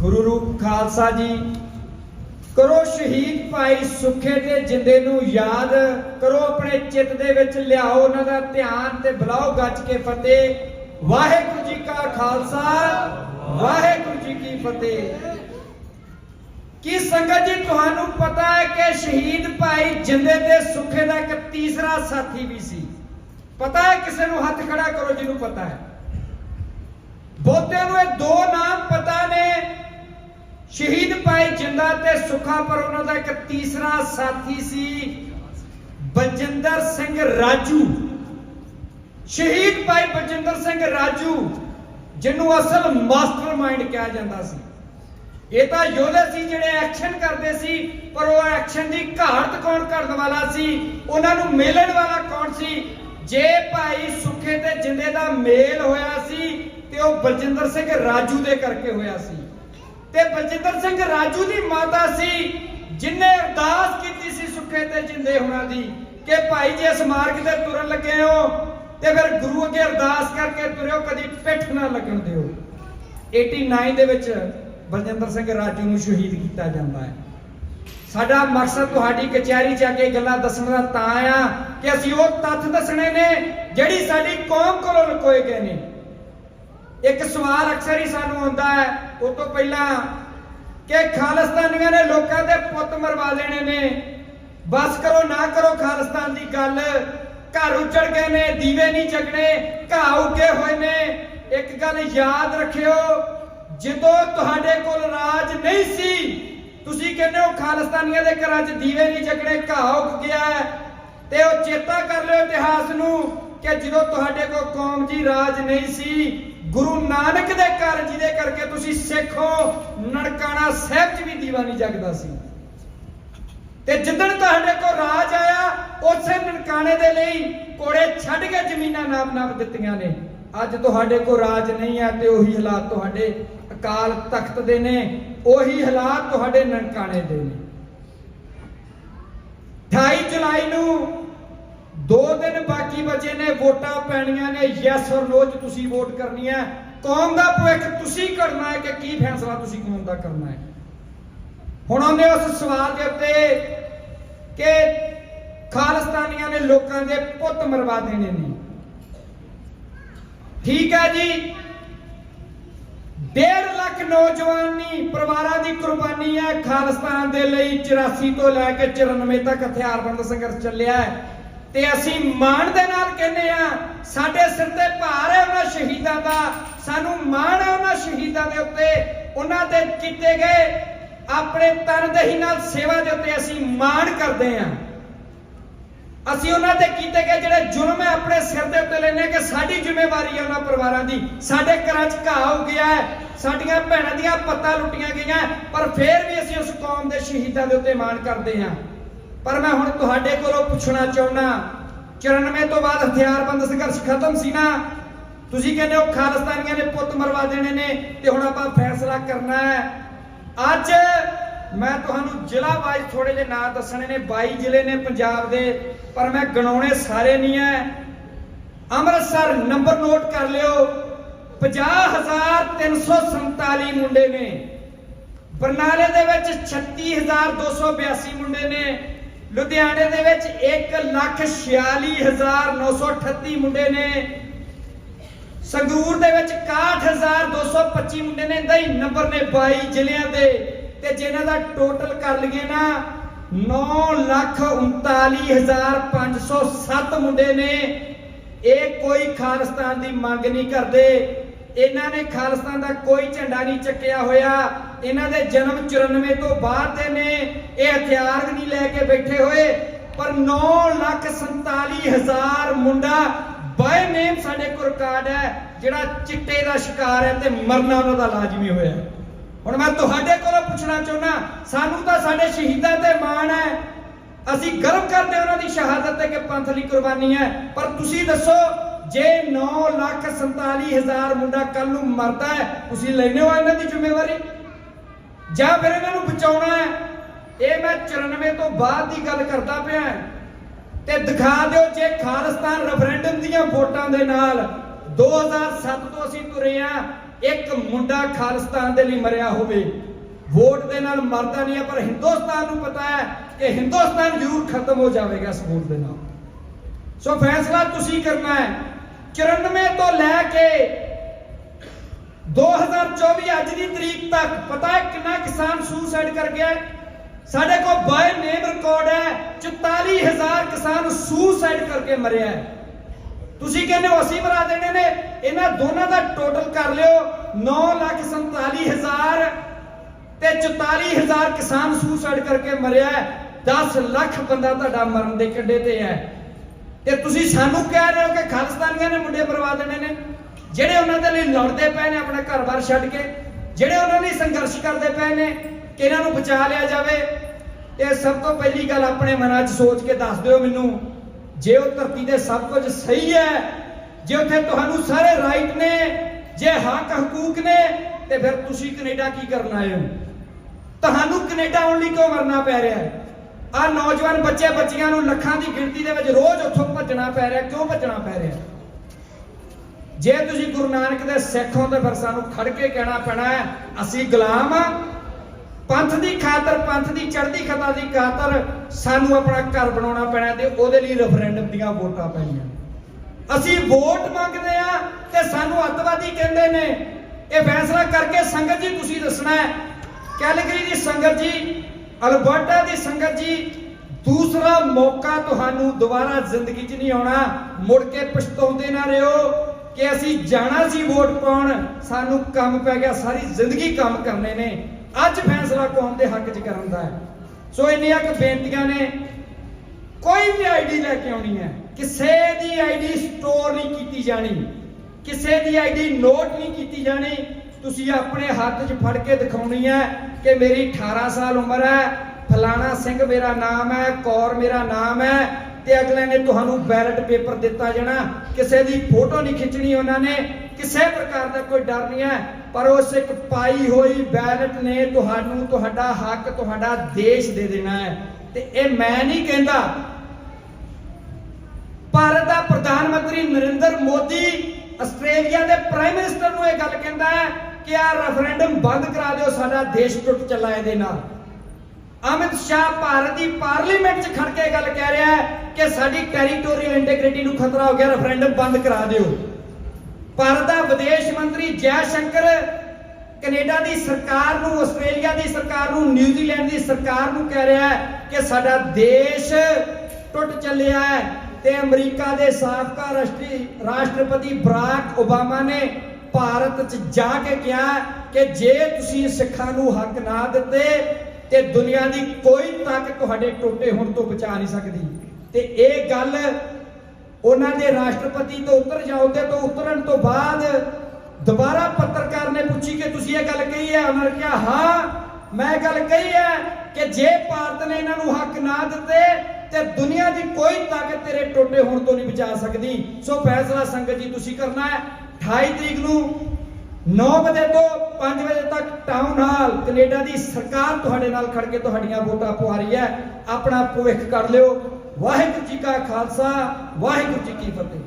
ਗੁਰੂ ਰੂਪ ਖਾਲਸਾ ਜੀ, ਕਰੋ ਸ਼ਹੀਦ ਭਾਈ ਸੁੱਖੇ ਤੇ ਜਿੰਦੇ ਨੂੰ ਯਾਦ, ਕਰੋ ਆਪਣੇ ਚਿੱਤ ਦੇ ਵਿੱਚ ਲਿਆਓ ਉਹਨਾਂ ਦਾ ਧਿਆਨ ਤੇ ਬੁਲਾਓ ਗੱਜ ਕੇ ਫਤਿਹ। ਵਾਹਿਗੁਰੂ ਜੀ ਕਾ ਖਾਲਸਾ, ਵਾਹਿਗੁਰੂ ਜੀ ਕੀ ਫਤਿਹ। ਕੀ ਸੰਗਤ ਜੀ, ਤੁਹਾਨੂੰ ਪਤਾ ਹੈ ਕਿ ਸ਼ਹੀਦ ਭਾਈ ਜਿੰਦੇ ਤੇ ਸੁੱਖੇ ਦਾ ਇੱਕ ਤੀਸਰਾ ਸਾਥੀ ਵੀ ਸੀ। ਪਤਾ ਹੈ ਕਿਸੇ ਨੂੰ ਹੱਥ ਖੜਾ ਕਰੋ ਜਿਹਨੂੰ ਪਤਾ ਹੈ। ਬਹੁਤਿਆਂ ਨੂੰ ਇਹ ਦੋ ਨਾਮ ਪਤਾ ਨੇ। ਸ਼ਹੀਦ ਭਾਈ ਜਿੰਦਾ ਤੇ ਸੁੱਖਾ, ਪਰ ਉਹਨਾਂ ਦਾ ਇੱਕ ਤੀਸਰਾ ਸਾਥੀ ਸੀ ਬਲਜਿੰਦਰ ਸਿੰਘ ਰਾਜੂ। ਸ਼ਹੀਦ ਭਾਈ ਬਲਜਿੰਦਰ ਸਿੰਘ ਰਾਜੂ, ਜਿਹਨੂੰ ਅਸਲ ਮਾਸਟਰਮਾਈਂਡ ਕਿਹਾ ਜਾਂਦਾ ਸੀ। ਇਹ ਤਾਂ ਯੋਧੇ ਸੀ ਜਿਹੜੇ ਐਕਸ਼ਨ ਕਰਦੇ ਸੀ, ਪਰ ਉਹ ਐਕਸ਼ਨ ਦੀ ਘਾਟ ਕੌਣ ਕਰਨ ਵਾਲਾ ਸੀ? ਉਹਨਾਂ ਨੂੰ ਮੇਲਣ ਵਾਲਾ ਕੌਣ ਸੀ? ਜੇ ਭਾਈ ਸੁੱਖੇ ਤੇ ਜਿੰਦੇ ਦਾ ਮੇਲ ਹੋਇਆ ਸੀ, ਤੇ ਉਹ ਬਲਜਿੰਦਰ ਸਿੰਘ ਰਾਜੂ ਦੇ ਕਰਕੇ ਹੋਇਆ ਸੀ। ਤੇ ਬਲਜਿੰਦਰ ਸਿੰਘ ਰਾਜੂ ਦੀ ਮਾਤਾ ਸੀ, ਜਿਨੇ ਅਰਦਾਸ ਕੀਤੀ ਸੀ ਸੁੱਖੇ ਤੇ ਜਿੰਦੇ ਹੋਣਾ ਦੀ, ਕਿ ਭਾਈ ਜੇ ਇਸ ਮਾਰਗ ਤੇ ਤੁਰਨ ਲੱਗੇ ਹੋ, ਤੇ ਫਿਰ ਗੁਰੂ ਅੱਗੇ ਅਰਦਾਸ ਕਰਕੇ ਤੁਰਿਓ, ਕਦੀ ਪਿੱਠ ਨਾ ਲੱਗਣ ਦਿਓ। 89 ਦੇ ਵਿੱਚ ਬਲਜਿੰਦਰ ਸਿੰਘ ਰਾਜੂ ਨੂੰ ਸ਼ਹੀਦ ਕੀਤਾ ਜਾਂਦਾ ਹੈ। ਸਾਡਾ ਮਕਸਦ ਤੁਹਾਡੀ ਕਚਹਿਰੀ 'ਚ ਆ ਕੇ ਗੱਲਾਂ ਦੱਸਣ ਦਾ ਤਾਂ ਆ ਕਿ ਅਸੀਂ ਉਹ ਤੱਥ ਦੱਸਣੇ ਨੇ, ਜਿਹੜੀ ਸਾਡੀ ਕੌਮ ਕੋਲੋਂ ਲੁਕੋਏ ਗਏ ਨੇ। ਇੱਕ ਸਵਾਲ ਅਕਸਰ ਹੀ ਸਾਨੂੰ ਆਉਂਦਾ ਹੈ, ਉਹ ਤੋਂ ਪਹਿਲਾਂ ਕਿ ਖਾਲਿਸਤਾਨੀਆਂ ਨੇ ਲੋਕਾਂ ਦੇ ਪੁੱਤ ਮਰਵਾ ਦੇਣੇ ਨੇ। ਬਸ ਕਰੋ ਨਾ ਕਰੋ ਖਾਲਿਸਤਾਨ ਦੀ ਗੱਲ। ਘਰ ਉੱਜੜ ਗਏ ਨੇ, ਦੀਵੇ ਨਹੀਂ ਜਗਣੇ, ਘਾਹ ਉੱਗੇ ਹੋਏ ਨੇ। ਇੱਕ ਗੱਲ ਯਾਦ ਰੱਖਿਓ, ਜਦੋਂ ਤੁਹਾਡੇ ਕੋਲ ਰਾਜ ਨਹੀਂ ਸੀ, ਤੁਸੀਂ ਕਹਿੰਦੇ ਹੋ ਖਾਲਿਸਤਾਨੀਆਂ ਦੇ ਘਰਾਂ 'ਚ ਦੀਵੇ ਨਹੀਂ ਜਗਣੇ, ਘਾਹ ਉੱਗ ਗਿਆ ਤੇ ਉਹ ਚੇਤਾ ਕਰ ਲਿਓ ਇਤਿਹਾਸ ਨੂੰ ਕਿ ਜਦੋਂ ਤੁਹਾਡੇ ਕੋਲ ਕੌਮ ਜੀ ਰਾਜ ਨਹੀਂ ਸੀ ਗੁਰੂ ਨਾਨਕ ਦੇ ਘਰ ਜਿਹਦੇ ਕਰਕੇ ਤੁਸੀਂ ਸਿੱਖ ਹੋ, ਨਨਕਾਣਾ ਸਾਹਿਬ 'ਚ ਵੀ ਦੀਵਾ ਨਹੀਂ ਜਗਦਾ ਸੀ। ਤੇ ਜਿੱਦਣ ਤੁਹਾਡੇ ਕੋਲ ਰਾਜ ਆਇਆ, ਉਸੇ ਨਨਕਾਣੇ ਦੇ ਲਈ ਕੋੜੇ ਛੱਡ ਕੇ ਜ਼ਮੀਨਾਂ ਨਾਮ-ਨਾਮ ਦਿੱਤੀਆਂ ਨੇ। ਅੱਜ ਤੁਹਾਡੇ ਕੋਲ ਰਾਜ ਨਹੀਂ ਹੈ ਤੇ ਉਹੀ ਹਾਲਾਤ ਤੁਹਾਡੇ ਅਕਾਲ ਤਖਤ ਦੇ ਨੇ, ਉਹੀ ਹਾਲਾਤ ਤੁਹਾਡੇ ਨਨਕਾਣੇ ਦੇ ਨੇ। 28 ਜੁਲਾਈ ਨੂੰ ਦੋ ਦਿਨ ਬਾਕੀ ਬਚੇ ਨੇ, ਵੋਟਾਂ ਪੈਣੀਆਂ ਨੇ ਯੈਸ ਔਰ ਨੋ ਚ ਤੁਸੀਂ ਵੋਟ ਕਰਨੀ ਹੈ। ਕੌਮ ਦਾ ਭਵਿੱਖ ਤੁਸੀਂ ਕਰਨਾ ਹੈ ਕਿ ਕੀ ਫੈਸਲਾ ਤੁਸੀਂ ਕੌਮ ਦਾ ਕਰਨਾ ਹੈ? ਹੁਣ ਉਹਨੇ ਉਸ ਸਵਾਲ ਦੇ ਉੱਤੇ ਕਿ ਖਾਲਿਸਤਾਨੀਆਂ ਨੇ ਲੋਕਾਂ ਦੇ ਪੁੱਤ ਮਰਵਾ ਦੇਣੇ ਨੇ। ਠੀਕ ਹੈ ਜੀ। 1.5 ਲੱਖ ਨੌਜਵਾਨੀ ਪਰਿਵਾਰਾਂ ਦੀ ਕੁਰਬਾਨੀ ਹੈ। ਖਾਲਿਸਤਾਨ ਦੇ ਲਈ 84 ਤੋਂ ਲੈ ਕੇ 94 ਤੱਕ ਹਥਿਆਰਬੰਦ ਸੰਘਰਸ਼ ਚੱਲਿਆ ਹੈ। ਤੇ ਅਸੀਂ ਮਾਣ ਦੇ ਨਾਲ ਕਹਿੰਦੇ ਆ ਸਾਡੇ ਸਿਰ ਤੇ ਭਾਰ ਹੈ ਉਹਨਾਂ ਸ਼ਹੀਦਾਂ ਦਾ, ਸਾਨੂੰ ਮਾਣ ਹੈ ਉਹਨਾਂ ਸ਼ਹੀਦਾਂ ਦੇ ਉੱਤੇ, ਉਹਨਾਂ ਦੇ ਕੀਤੇ ਗਏ ਆਪਣੇ ਤਨਦੇਹੀ ਨਾਲ ਸੇਵਾ ਦੇ ਉੱਤੇ ਅਸੀਂ ਮਾਣ ਕਰਦੇ ਆ ਅਸੀਂ ਉਹਨਾਂ ਤੇ ਕੀਤੇ ਗਏ ਜਿਹੜੇ ਜ਼ੁਲਮ ਹੈ, ਆਪਣੇ ਸਿਰ ਦੇ ਉੱਤੇ ਲੈਨੇ ਕਿ ਸਾਡੀ ਜ਼ਿੰਮੇਵਾਰੀ ਹੈ ਉਹਨਾਂ ਪਰਿਵਾਰਾਂ ਦੀ। ਸਾਡੇ ਘਰਾਂ 'ਚ ਘਾਹ ਹੋ ਗਿਆ ਹੈ, ਸਾਡੀਆਂ ਭੈਣਾਂ ਦੀਆਂ ਪੱਤਾਂ ਲੁੱਟੀਆਂ ਗਈਆਂ ਪਰ ਫੇਰ ਵੀ ਅਸੀਂ ਉਸ ਕੌਮ ਦੇ ਸ਼ਹੀਦਾਂ ਦੇ ਉੱਤੇ ਮਾਣ ਕਰਦੇ ਹਾਂ। ਪਰ ਮੈਂ ਹੁਣ ਤੁਹਾਡੇ ਕੋਲੋਂ ਪੁੱਛਣਾ ਚਾਹੁੰਦਾ 94 ਤੋਂ ਬਾਅਦ ਹਥਿਆਰਬੰਦ ਸੰਘਰਸ਼ ਖਤਮ ਸੀ ਨਾ? ਤੁਸੀਂ ਕਹਿੰਦੇ ਹੋ ਖਾਲਿਸਤਾਨੀਆਂ ਨੇ ਪੁੱਤ ਮਰਵਾ ਦੇਣੇ ਨੇ ਤੇ ਹੁਣ ਆਪਾਂ ਫੈਸਲਾ ਕਰਨਾ ਹੈ। ਅੱਜ ਮੈਂ ਤੁਹਾਨੂੰ ਜ਼ਿਲ੍ਹਾ ਵਾਈਜ਼ ਥੋੜੇ ਜਿਹੇ ਨਾਂ ਦੱਸਣੇ ਨੇ 22 ਜ਼ਿਲ੍ਹੇ ਨੇ ਪੰਜਾਬ ਦੇ, ਪਰ ਮੈਂ ਗਣਾਉਣੇ ਸਾਰੇ ਨਹੀਂ ਐ ਅੰਮ੍ਰਿਤਸਰ ਨੰਬਰ ਨੋਟ ਕਰ ਲਿਓ। 50347 ਮੁੰਡੇ ਨੇ। ਬਰਨਾਲੇ ਦੇ ਵਿੱਚ 36282 ਮੁੰਡੇ ਨੇ। ਲੁਧਿਆਣੇ ਦੇ ਵਿੱਚ 146938 ਮੁੰਡੇ ਨੇ। ਸੰਗਰੂਰ ਦੇ ਵਿੱਚ 61225 ਮੁੰਡੇ ਨੇ। ਇਹਦਾ ਹੀ ਨੰਬਰ ਨੇ 22 ਜ਼ਿਲ੍ਹਿਆਂ ਦੇ। ਤੇ ਜਿਨ੍ਹਾਂ ਦਾ ਟੋਟਲ ਕਰ ਲਈਏ ਨਾ 939507 ਮੁੰਡੇ ਨੇ। ਇਹ ਕੋਈ ਖਾਲਿਸਤਾਨ ਦੀ ਮੰਗ ਨਹੀਂ ਕਰਦੇ। ਇਹਨਾਂ ਨੇ ਖਾਲਿਸਤਾਨ ਦਾ ਕੋਈ ਝੰਡਾ ਨਹੀਂ ਚੱਕਿਆ ਹੋਇਆ। ਇਹਨਾਂ ਦੇ ਜਨਮ 94 ਤੋਂ ਬਾਅਦ ਦੇ ਨੇ। ਇਹ ਹਥਿਆਰ ਨਹੀਂ ਲੈ ਕੇ ਬੈਠੇ ਹੋਏ, ਪਰ 947000 ਮੁੰਡਾ ਬਾਈ ਨੇਮ ਸਾਡੇ ਕੋਲ ਰਿਕਾਰਡ ਹੈ, ਜਿਹੜਾ ਚਿੱਟੇ ਦਾ ਸ਼ਿਕਾਰ ਹੈ ਤੇ ਮਰਨਾ ਉਹਨਾਂ ਦਾ ਲਾਜ਼ਮੀ ਹੋਇਆ ਹੁਣ ਮੈਂ ਤੁਹਾਡੇ ਕੋਲੋਂ ਪੁੱਛਣਾ ਚਾਹੁੰਦਾ, ਸਾਨੂੰ ਤਾਂ ਸਾਡੇ ਸ਼ਹੀਦਾਂ ਤੇ ਮਾਣ ਹੈ। ਅਸੀਂ ਗਰਵ ਕਰਦੇ ਹਾਂ ਉਹਨਾਂ ਦੀ ਸ਼ਹਾਦਤ ਤੇ ਕਿ ਪੰਥ ਲਈ ਕੁਰਬਾਨੀ ਹੈ, ਪਰ ਤੁਸੀਂ ਦੱਸੋ, ਜੇ 947000 ਮੁੰਡਾ ਕੱਲ ਨੂੰ ਮਰਦਾ ਹੈ, ਤੁਸੀਂ ਲੈਣੇ ਹੋ ਇਹਨਾਂ ਦੀ ਜ਼ਿੰਮੇਵਾਰੀ? ਜਾਂ ਫਿਰ ਇਹਨਾਂ ਨੂੰ ਬਚਾਉਣਾ ਹੈ? ਇਹ ਮੈਂ 94 ਤੋਂ ਬਾਅਦ ਦੀ ਗੱਲ ਕਰਦਾ ਪਿਆ ਤੇ ਦਿਖਾ ਦਿਓ ਜੇ ਖਾਲਿਸਤਾਨ ਰੈਫਰੈਂਡਮ ਦੀਆਂ ਵੋਟਾਂ ਦੇ ਨਾਲ 2007 ਤੋਂ ਅਸੀਂ ਤੁਰੇ ਆ ਇੱਕ ਮੁੰਡਾ ਖਾਲਿਸਤਾਨ ਦੇ ਲਈ ਮਰਿਆ ਹੋਵੇ। ਵੋਟ ਦੇ ਨਾਲ ਮਰਦਾ ਨਹੀਂ ਹੈ, ਪਰ ਹਿੰਦੁਸਤਾਨ ਨੂੰ ਪਤਾ ਹੈ ਕਿ ਹਿੰਦੁਸਤਾਨ ਜ਼ਰੂਰ ਖਤਮ ਹੋ ਜਾਵੇਗਾ ਇਸ ਵੋਟ ਦੇ ਨਾਲ। ਸੋ ਫੈਸਲਾ ਤੁਸੀਂ ਕਰਨਾ ਹੈ। 94 ਤੋਂ ਲੈ ਕੇ 2024 ਅੱਜ ਦੀ ਤਰੀਕ ਤੱਕ ਪਤਾ ਹੈ ਕਿੰਨਾ ਕਿਸਾਨ ਸੁਸਾਈਡ ਕਰ ਗਿਆ ਸਾਡੇ ਕੋਲ ਬਾਏ ਨੇਮ ਰਿਕਾਰਡ ਹੈ 44000 ਕਿਸਾਨ ਸੁਸਾਈਡ ਕਰਕੇ ਮਰਿਆ ਹੈ। ਤੁਸੀਂ ਕਹਿੰਦੇ ਹੋ, ਅਸੀਂ ਮਰਾ ਦੇਣੇ ਨੇ। ਇਹਨਾਂ ਦੋਨਾਂ ਦਾ ਟੋਟਲ ਕਰ ਲਿਓ 947000 ਤੇ 44000 ਕਿਸਾਨ ਸੁਸਾਈਡ ਕਰਕੇ ਮਰਿਆ ਹੈ। 10 ਲੱਖ ਬੰਦਾ ਤੁਹਾਡਾ ਮਰਨ ਦੇ ਕੱਡੇ ਤੇ ਹੈ। ਤੇ ਤੁਸੀਂ ਸਾਨੂੰ ਕਹਿ ਰਹੇ ਹੋ ਕਿ ਖਾਲਿਸਤਾਨੀਆਂ ਨੇ ਮੁੰਡੇ ਮਰਵਾ ਦੇਣੇ ਨੇ। ਜਿਹੜੇ ਉਹਨਾਂ ਦੇ ਲਈ ਲੜਦੇ ਪਏ ਨੇ ਆਪਣਾ ਘਰ-ਬਾਰ ਛੱਡ ਕੇ, ਜਿਹੜੇ ਉਹਨਾਂ ਲਈ ਸੰਘਰਸ਼ ਕਰਦੇ ਪਏ ਨੇ ਕਿ ਇਹਨਾਂ ਨੂੰ ਬਚਾ ਲਿਆ ਜਾਵੇ ਤੇ ਸਭ ਤੋਂ ਪਹਿਲੀ ਗੱਲ ਆਪਣੇ ਮਨਾਂ 'ਚ ਸੋਚ ਕੇ ਦੱਸ ਦਿਓ ਮੈਨੂੰ, ਜੇ ਉਹ ਧਰਤੀ ਤੇ ਸਭ ਕੁਝ ਸਹੀ ਹੈ, ਜੇ ਉੱਥੇ ਤੁਹਾਨੂੰ ਸਾਰੇ ਰਾਈਟ ਨੇ, ਜੇ ਹੱਕ, ਹਕੂਕ ਨੇ, ਤੇ ਫਿਰ ਤੁਸੀਂ ਕੈਨੇਡਾ ਕੀ ਕਰਨ ਆਏ ਹੋ? ਤੁਹਾਨੂੰ ਕੈਨੇਡਾ ਆਉਣ ਲਈ ਕਿਉਂ ਮਰਨਾ ਪੈ ਰਿਹਾ ਹੈ? ਆ ਨੌਜਵਾਨ ਬੱਚੇ ਬੱਚੀਆਂ ਨੂੰ ਲੱਖਾਂ ਦੀ ਗਿਣਤੀ ਦੇ ਵਿੱਚ ਰੋਜ਼ ਉੱਥੋਂ ਭੱਜਣਾ ਪੈ ਰਿਹਾ, ਕਿਉਂ ਭੱਜਣਾ ਪੈ ਰਿਹਾ? ਜੇ ਤੁਸੀਂ ਗੁਰੂ ਨਾਨਕ ਦੇ ਸਿੱਖ ਹੋ ਤਾਂ ਫਿਰ ਸਾਨੂੰ ਖੜ ਕੇ ਕਹਿਣਾ ਪੈਣਾ ਹੈ, ਅਸੀਂ ਗੁਲਾਮ ਆ। ਪੰਥ ਦੀ ਖਾਤਰ, ਪੰਥ ਦੀ ਚੜ੍ਹਦੀ ਕਲਾ ਦੀ ਖਾਤਰ ਸਾਨੂੰ ਆਪਣਾ ਘਰ ਬਣਾਉਣਾ ਪੈਣਾ ਤੇ ਉਹਦੇ ਲਈ ਰੈਫਰੈਂਡਮ ਦੀਆਂ ਵੋਟਾਂ ਪੈਣੀਆਂ। ਅਸੀਂ ਵੋਟ ਮੰਗਦੇ ਆ ਤੇ ਸਾਨੂੰ ਅੱਤਵਾਦੀ ਕਹਿੰਦੇ ਨੇ, ਇਹ ਫੈਸਲਾ ਕਰਕੇ ਸੰਗਤ ਜੀ ਤੁਸੀਂ ਦੱਸਣਾ ਹੈ, ਕੈਲਗਰੀ ਦੀ ਸੰਗਤ ਜੀ, ਅਲਬਰਟਾ ਦੀ ਸੰਗਤ ਜੀ, ਦੂਸਰਾ ਮੌਕਾ ਤੁਹਾਨੂੰ ਦੁਬਾਰਾ ਜ਼ਿੰਦਗੀ 'ਚ ਨਹੀਂ ਆਉਣਾ, ਮੁੜ ਕੇ ਪਛਤਾਉਂਦੇ ਨਾ ਰਹੋ। ਕਿ ਅਸੀਂ ਜਾਣਾ ਸੀ ਵੋਟ ਪਾਉਣ, ਸਾਨੂੰ ਕੰਮ ਪੈ ਗਿਆ, ਸਾਰੀ ਜ਼ਿੰਦਗੀ ਕੰਮ ਕਰਨੇ ਨੇ। ਅੱਜ ਫੈਸਲਾ ਕੌਮ ਦੇ ਹੱਕ 'ਚ ਕਰਨ ਦਾ ਹੈ। ਸੋ ਇੰਨੀਆਂ ਕੁ ਬੇਨਤੀਆਂ ਨੇ, ਕੋਈ ਵੀ ਆਈਡੀ ਲੈ ਕੇ ਆਉਣੀ ਹੈ, ਕਿਸੇ ਦੀ ਆਈਡੀ ਸਟੋਰ ਨਹੀਂ ਕੀਤੀ ਜਾਣੀ, ਕਿਸੇ ਦੀ ਆਈਡੀ ਨੋਟ ਨਹੀਂ ਕੀਤੀ ਜਾਣੀ, ਤੁਸੀਂ ਆਪਣੇ ਹੱਥ 'ਚ ਫੜ ਕੇ ਦਿਖਾਉਣੀ ਹੈ ਕਿ ਮੇਰੀ 18 ਸਾਲ ਉਮਰ ਹੈ, ਫਲਾਣਾ ਸਿੰਘ ਮੇਰਾ ਨਾਮ ਹੈ, ਕੌਰ ਮੇਰਾ ਨਾਮ ਹੈ ਤੇ ਅਗਲੇ ਨੇ ਤੁਹਾਨੂੰ ਬੈਲਟ ਪੇਪਰ ਦਿੱਤਾ ਜਾਣਾ। ਕਿਸੇ ਦੀ ਫੋਟੋ ਨਹੀਂ ਖਿੱਚਣੀ ਉਹਨਾਂ ਨੇ। ਕਿਸੇ ਪ੍ਰਕਾਰ ਦਾ ਕੋਈ ਡਰ ਨਹੀਂ ਹੈ। ਪਰ ਉਸ ਇੱਕ ਪਾਈ ਹੋਈ ਬੈਲਟ ਨੇ ਤੁਹਾਨੂੰ ਤੁਹਾਡਾ ਹੱਕ, ਤੁਹਾਡਾ ਦੇਸ਼ ਦੇ ਦੇਣਾ ਹੈ। ਤੇ ਇਹ ਮੈਂ ਨਹੀਂ ਕਹਿੰਦਾ। ਭਾਰਤ ਦਾ ਪ੍ਰਧਾਨ ਮੰਤਰੀ ਨਰਿੰਦਰ ਮੋਦੀ ਆਸਟ੍ਰੇਲੀਆ ਦੇ ਪ੍ਰਾਈਮ ਮਿਨਿਸਟਰ ਨੂੰ ਇਹ ਗੱਲ ਕਹਿੰਦਾ ਹੈ ਕਿ ਆ ਰੈਫਰੈਂਡਮ ਬੰਦ ਕਰਾ ਦਿਓ, ਸਾਡਾ ਦੇਸ਼ ਟੁੱਟ ਚੱਲਾ ਇਹਦੇ ਨਾਲ। ਅਮਿਤ ਸ਼ਾਹ ਭਾਰਤ ਦੀ ਪਾਰਲੀਮੈਂਟ 'ਚ ਖੜ ਕੇ ਗੱਲ ਕਹਿ ਰਿਹਾ ਹੈ ਕਿ ਸਾਡੀ ਟੈਰੀਟੋਰੀਅਲ ਇੰਟੀਗ੍ਰਿਟੀ ਨੂੰ ਖਤਰਾ ਹੋ ਗਿਆ, ਰੈਫਰੈਂਡਮ ਬੰਦ ਕਰਾ ਦਿਓ। ਭਾਰਤ ਦਾ ਵਿਦੇਸ਼ ਮੰਤਰੀ ਜੈ ਸ਼ੰਕਰ ਕੈਨੇਡਾ ਦੀ ਸਰਕਾਰ ਨੂੰ, ਆਸਟ੍ਰੇਲੀਆ ਦੀ ਸਰਕਾਰ ਨੂੰ, ਨਿਊਜ਼ੀਲੈਂਡ ਦੀ ਸਰਕਾਰ ਨੂੰ ਕਹਿ ਰਿਹਾ ਹੈ ਕਿ ਸਾਡਾ ਦੇਸ਼ ਟੁੱਟ ਚੱਲਿਆ ਹੈ ਤੇ ਅਮਰੀਕਾ ਦੇ ਸਾਬਕਾ ਰਾਸ਼ਟਰੀ ਰਾਸ਼ਟਰਪਤੀ ਬਰਾਕ ਓਬਾਮਾ ਨੇ ਭਾਰਤ 'ਚ ਜਾ ਕੇ ਕਿਹਾ ਕਿ ਜੇ ਤੁਸੀਂ ਸਿੱਖਾਂ ਨੂੰ ਹੱਕ ਨਾ ਦਿੱਤੇ ਤੇ ਦੁਨੀਆ ਦੀ ਕੋਈ ਤਾਕਤ ਤੁਹਾਡੇ ਟੋਟੇ ਹੋਣ ਤੋਂ ਬਚਾ ਨਹੀਂ ਸਕਦੀ। ਤੇ ਇਹ ਗੱਲ ਉਹਨਾਂ ਦੇ ਰਾਸ਼ਟਰਪਤੀ ਤੋਂ ਉੱਤਰ ਜਾਉਂਦੇ ਤੋਂ ਉਤਰਨ ਤੋਂ ਬਾਅਦ ਦੁਬਾਰਾ ਪੱਤਰਕਾਰ ਨੇ ਪੁੱਛੀ ਕਿ ਤੁਸੀਂ ਇਹ ਗੱਲ ਕਹੀ ਹੈ? ਉਹਨਾਂ ਨੇ ਕਿਹਾ, ਹਾਂ, ਮੈਂ ਗੱਲ ਕਹੀ ਹੈ ਕਿ ਜੇ ਭਾਰਤ ਨੇ ਇਹਨਾਂ ਨੂੰ ਹੱਕ ਨਾ ਦਿੱਤੇ, ਤੇ ਦੁਨੀਆ ਦੀ ਕੋਈ ਤਾਕਤ ਤੇਰੇ ਟੋਟੇ ਹੋਣ ਤੋਂ ਨਹੀਂ ਬਚਾ ਸਕਦੀ। ਸੋ ਫੈਸਲਾ ਸੰਗਤ ਜੀ, ਤੁਸੀਂ ਕਰਨਾ ਹੈ। 28 ਤਰੀਕ ਨੂੰ 9 ਵਜੇ ਤੋਂ 5 ਵਜੇ ਤੱਕ ਟਾਊਨ ਹਾਲ ਕੈਨੇਡਾ ਦੀ ਸਰਕਾਰ ਤੁਹਾਡੇ ਨਾਲ ਖੜ ਕੇ ਤੁਹਾਡੀਆਂ ਵੋਟਾਂ ਪਵਾ ਰਹੀ ਹੈ। ਆਪਣਾ ਭਵਿੱਖ ਕਰ ਲਿਓ। ਵਾਹਿਗੁਰੂ ਜੀ ਕਾ ਖਾਲਸਾ, ਵਾਹਿਗੁਰੂ ਜੀ ਕੀ ਫਤਿਹ।